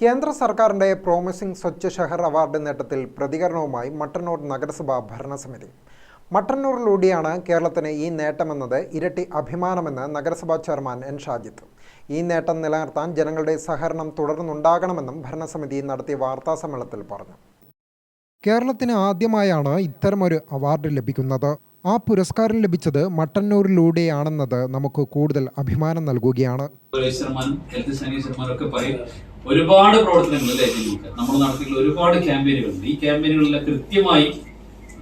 കേന്ദ്ര സർക്കാരിന്റെ promising Swachh ഷഹർ award നേട്ടത്തിൽ പ്രതികരണവുമായി മട്ടന്നൂർ നഗരസഭാ ഭരണസമിതി. മട്ടന്നൂരിലൂടെയാണ് കേരളത്തിന് ഈ നേട്ടമെന്നത് ഇരട്ടി അഭിമാനമെന്ന് നഗരസഭാ ചെയർമാൻ എൻ ഷാജിത്ത്. ഈ നേട്ടം നിലനിർത്താൻ ജനങ്ങളുടെ സഹകരണം തുടർന്നുണ്ടാകണമെന്നും ഭരണസമിതി നടത്തിയ വാർത്താസമ്മേളനത്തിൽ പറഞ്ഞു. കേരളത്തിന് ആദ്യമായാണ് ഇത്തരമൊരു അവാർഡ് ലഭിക്കുന്നത്. ആ പുരസ്കാരം ലഭിച്ചത് മട്ടന്നൂരിലൂടെയാണെന്നത് നമുക്ക് കൂടുതൽ അഭിമാനം നൽകുകയാണ്. ശതമാനം പറയും. ഒരുപാട് പ്രവർത്തനങ്ങൾ അല്ലേ നമ്മൾ നടത്തിയിട്ടുള്ള ഒരുപാട് ക്യാമ്പയിനുകളുണ്ട്. ഈ ക്യാമ്പയിനുകളെല്ലാം കൃത്യമായി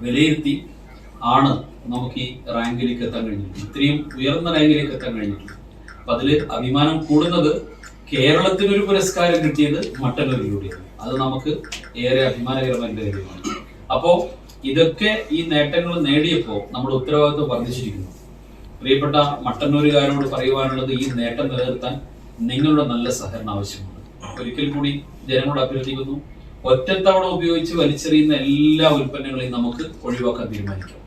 വിലയിരുത്തി ആണ് നമുക്ക് ഈ റാങ്കിലേക്ക് എത്താൻ കഴിഞ്ഞിട്ടുള്ളത്. ഇത്രയും ഉയർന്ന റാങ്കിലേക്ക് എത്താൻ കഴിഞ്ഞിട്ടുള്ളത്. അപ്പൊ അതിൽ അഭിമാനം കൂടുന്നത് കേരളത്തിന് ഒരു പുരസ്കാരം കിട്ടിയത് മട്ടന്നൂരിലൂടെയാണ്. അത് നമുക്ക് ഏറെ അഭിമാനകരമായ കാര്യമാണ്. അപ്പോ ഇതൊക്കെ ഈ നേട്ടങ്ങൾ നേടിയപ്പോ നമ്മുടെ ഉത്തരവാദിത്വം വർദ്ധിച്ചിരിക്കുന്നു. പ്രിയപ്പെട്ട മട്ടന്നൂരുകാരോട് പറയുവാനുള്ളത് ഈ നേട്ടം നിലനിർത്താൻ നിങ്ങളുടെ നല്ല സഹകരണം ആവശ്യമുണ്ട് ഒരിക്കൽ കൂടി ജനങ്ങളോട് അഭ്യർത്ഥിക്കുന്നു ഒറ്റത്തവണ ഉപയോഗിച്ച് വലിച്ചെറിയുന്ന എല്ലാ ഉൽപ്പന്നങ്ങളെയും നമുക്ക് ഒഴിവാക്കാൻ തീരുമാനിക്കാം.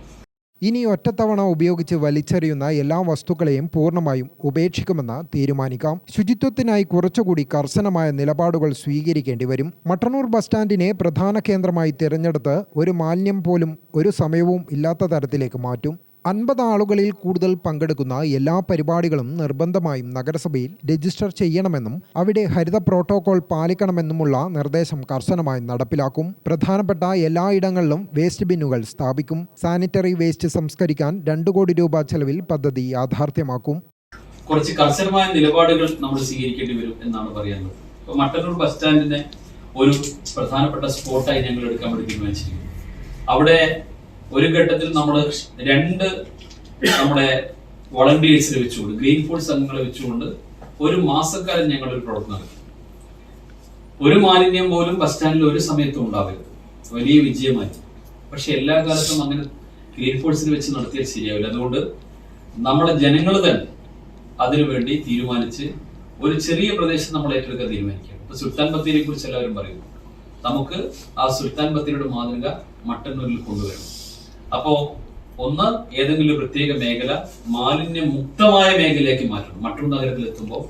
ഇനി ഒറ്റത്തവണ ഉപയോഗിച്ച് വലിച്ചെറിയുന്ന എല്ലാ വസ്തുക്കളെയും പൂർണമായും ഉപേക്ഷിക്കുമെന്ന് തീരുമാനിക്കാം. ശുചിത്വത്തിനായി കുറച്ചുകൂടി കർശനമായ നിലപാടുകൾ സ്വീകരിക്കേണ്ടി വരും. മട്ടന്നൂർ ബസ് സ്റ്റാൻഡിനെ പ്രധാന കേന്ദ്രമായി തിരഞ്ഞെടുത്ത് ഒരു മാലിന്യം പോലും ഒരു സമയവും ഇല്ലാത്ത തരത്തിലേക്ക് മാറ്റും. അൻപത് ആളുകളിൽ കൂടുതൽ പങ്കെടുക്കുന്ന എല്ലാ പരിപാടികളും നിർബന്ധമായും നഗരസഭയിൽ രജിസ്റ്റർ ചെയ്യണമെന്നും അവിടെ ഹരിത പ്രോട്ടോകോൾ പാലിക്കണമെന്നുമുള്ള നിർദ്ദേശം കർശനമായി നടപ്പിലാക്കും. പ്രധാനപ്പെട്ട എല്ലായിടങ്ങളിലും വേസ്റ്റ് ബിന്നുകൾ സ്ഥാപിക്കും. സാനിറ്ററി വേസ്റ്റ് സംസ്കരിക്കാൻ രണ്ടു കോടി രൂപ ചെലവിൽ പദ്ധതി യാഥാർത്ഥ്യമാക്കും. കുറച്ച് കർശനമായ നിലപാടുകൾ നമ്മൾ സ്വീകരിക്കേണ്ടി വരും എന്നാണ് പറയാനുള്ളത്. ഇപ്പൊ മട്ടന്നൂർ ബസ് സ്റ്റാൻഡിനെ ഒരു പ്രധാനപ്പെട്ട സ്പോട്ടായി ഞങ്ങൾ എടുക്കാൻ വേണ്ടി തീരുമാനിച്ചിരിക്കുന്നു. അവിടെ ഒരു ഘട്ടത്തിൽ നമ്മൾ രണ്ട് നമ്മുടെ വോളണ്ടിയേഴ്സിനെ വെച്ചുകൊണ്ട് ഗ്രീൻ ഫോഴ്സ് അംഗങ്ങളെ വെച്ചുകൊണ്ട് ഒരു മാസക്കാലം ഞങ്ങൾ ഒരു പ്രവർത്തനം നടത്തി. ഒരു മാലിന്യം പോലും ബസ് സ്റ്റാൻഡിൽ ഒരു സമയത്തും ഉണ്ടാവരുത്. വലിയ വിജയമായി. പക്ഷെ എല്ലാ കാലത്തും അങ്ങനെ ഗ്രീൻ ഫോഴ്സിനെ വെച്ച് നടത്തിയാൽ ശരിയാവില്ല. അതുകൊണ്ട് നമ്മുടെ ജനങ്ങൾ തന്നെ അതിനുവേണ്ടി തീരുമാനിച്ച് ഒരു ചെറിയ പ്രദേശം നമ്മൾ ഏറ്റെടുക്കാൻ തീരുമാനിക്കുക ഇപ്പൊ സുൽത്താൻ ബത്തേരിയെ കുറിച്ച് എല്ലാവരും പറയുന്നു നമുക്ക് ആ സുൽത്താൻ ബത്തേരിയുടെ മാതൃക മട്ടന്നൂരിൽ കൊണ്ടുവരണം. അപ്പോ ഒന്ന് ഏതെങ്കിലും പ്രത്യേക മേഖല മാലിന്യ മുക്തമായ മേഖലയാക്കി മാറ്റണം. മറ്റൊരു നഗരത്തിൽ എത്തുമ്പോൾ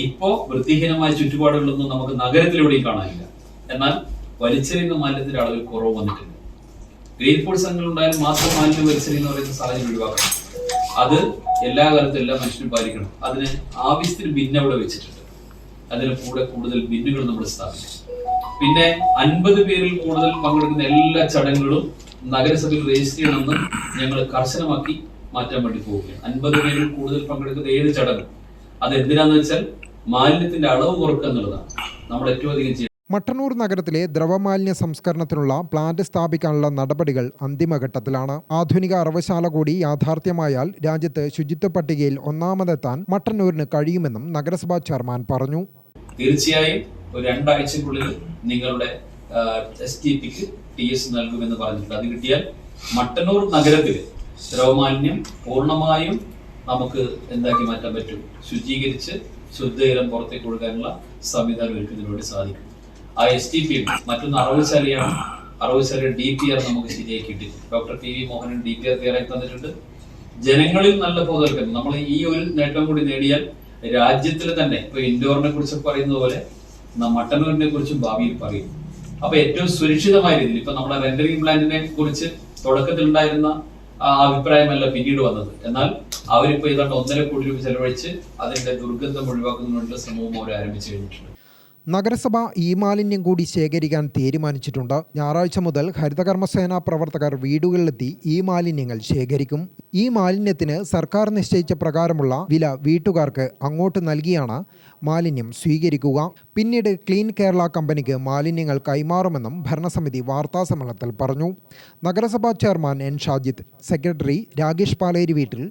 ഇപ്പോ വൃത്തിഹീനമായ ചുറ്റുപാടുകളൊന്നും നമുക്ക് നഗരത്തിലൂടെയും കാണാനില്ല. എന്നാൽ വലിച്ചെറിയുന്ന മാലിന്യത്തിന്റെ അളവിൽ കുറവ് വന്നിട്ടില്ല ഗ്രീൻ ഫുഡ് ഉണ്ടായാലും മാത്രം മാലിന്യം വലിച്ചെറിയുന്ന പറയുന്ന സാഹചര്യം ഒഴിവാക്കണം. അത് എല്ലാ കാലത്തും എല്ലാ മനുഷ്യരും പാലിക്കണം. അതിന് ആവശ്യത്തിന് ബിന്ന് അവിടെ വെച്ചിട്ടുണ്ട്. അതിന് കൂടെ കൂടുതൽ ബിന്നുകൾ നമ്മൾ സ്ഥാപിച്ചു പിന്നെ അൻപത് പേരിൽ കൂടുതൽ പങ്കെടുക്കുന്ന എല്ലാ ചടങ്ങുകളും നഗരസഭയിൽ രജിസ്റ്റർ ചെയ്യണമെന്ന് ഞങ്ങൾ കർശനമാക്കി മാറ്റാൻ വേണ്ടി പോവുകയാണ്. അൻപത് പേരിൽ കൂടുതൽ പങ്കെടുക്കുന്ന ഏത് ചടങ്ങ് അത് എന്തിനാന്ന് വെച്ചാൽ മാലിന്യത്തിന്റെ അളവ് കുറക്കുക എന്നുള്ളതാണ്. നമ്മൾ ഏറ്റവും അധികം ചെയ്യുന്നത് മട്ടന്നൂർ നഗരത്തിലെ ദ്രവമാലിന്യ സംസ്കരണത്തിനുള്ള പ്ലാന്റ് സ്ഥാപിക്കാനുള്ള നടപടികൾ അന്തിമഘട്ടത്തിലാണ്. ആധുനിക അറവശാല കൂടി യാഥാർത്ഥ്യമായാൽ രാജ്യത്ത് ശുചിത്വ പട്ടികയിൽ ഒന്നാമതെത്താൻ മട്ടന്നൂരിന് കഴിയുമെന്നും നഗരസഭാ ചെയർമാൻ പറഞ്ഞു. തീർച്ചയായും ഒരു രണ്ടാഴ്ചക്കുള്ളിൽ നിങ്ങളുടെ എസ് ടി പിക്ക് ടി എസ് നൽകുമെന്ന് പറഞ്ഞിട്ടുണ്ട്. അത് കിട്ടിയാൽ മട്ടന്നൂർ നഗരത്തിൽ ദ്രവമാലിന്യം പൂർണമായും നമുക്ക് എന്താക്കി മാറ്റാൻ പറ്റും? ശുചീകരിച്ച് ശുദ്ധജലം പുറത്തേക്ക് കൊടുക്കാനുള്ള സംവിധാനം ഒരുക്കുന്നതിന് സാധിക്കും. ആ എസ് ടി പി മറ്റൊന്ന് അറവുശാലയാണ് അറവുശാല ഡി പി ആർ നമുക്ക് കിട്ടി. Doctor P V Mohanan D P R തയ്യാറാക്കി തന്നിട്ടുണ്ട്. ജനങ്ങളിൽ നല്ല ബോധവൽക്കരണം നമ്മൾ ഈ ഒരു നേട്ടം കൂടി നേടിയാൽ രാജ്യത്തിൽ തന്നെ ഇപ്പൊ ഇൻഡോറിനെ കുറിച്ച് പറയുന്നത് പോലെ മട്ടന്നൂരിനെ കുറിച്ചും ഭാവിയിൽ പറയും. അപ്പൊ ഏറ്റവും സുരക്ഷിതമായ രീതിയിൽ ഇപ്പൊ നമ്മുടെ റെൻഡറിംഗ് പ്ലാന്റിനെ കുറിച്ച് തുടക്കത്തിൽ ഉണ്ടായിരുന്ന അഭിപ്രായമല്ല പിന്നീട് വന്നത്. എന്നാൽ അവരിപ്പോ ഏതാണ്ട് ഒന്നര കോടി രൂപ ചെലവഴിച്ച് അതിന്റെ ദുർഗന്ധം ഒഴിവാക്കുന്നതിനുള്ള ശ്രമവും അവർ ആരംഭിച്ചു കഴിഞ്ഞിട്ടുണ്ട്. നഗരസഭ ഈ മാലിന്യം കൂടി ശേഖരിക്കാൻ തീരുമാനിച്ചിട്ടുണ്ട്. ഞായറാഴ്ച മുതൽ ഹരിതകർമ്മസേന പ്രവർത്തകർ വീടുകളിലെത്തി ഈ മാലിന്യങ്ങൾ ശേഖരിക്കും. ഈ മാലിന്യത്തിന് സർക്കാർ നിശ്ചയിച്ച പ്രകാരമുള്ള വില വീട്ടുകാർക്ക് അങ്ങോട്ട് നൽകിയാണ് മാലിന്യം സ്വീകരിക്കുക. പിന്നീട് ക്ലീൻ കേരള കമ്പനിക്ക് മാലിന്യങ്ങൾ കൈമാറുമെന്നും ഭരണസമിതി വാർത്താസമ്മേളനത്തിൽ പറഞ്ഞു. നഗരസഭാ chairman N Shajith secretary Rakesh Paleri വീട്ടിൽ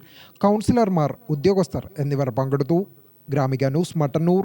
കൗൺസിലർമാർ ഉദ്യോഗസ്ഥർ എന്നിവർ പങ്കെടുത്തു. Gramika news Mattannur.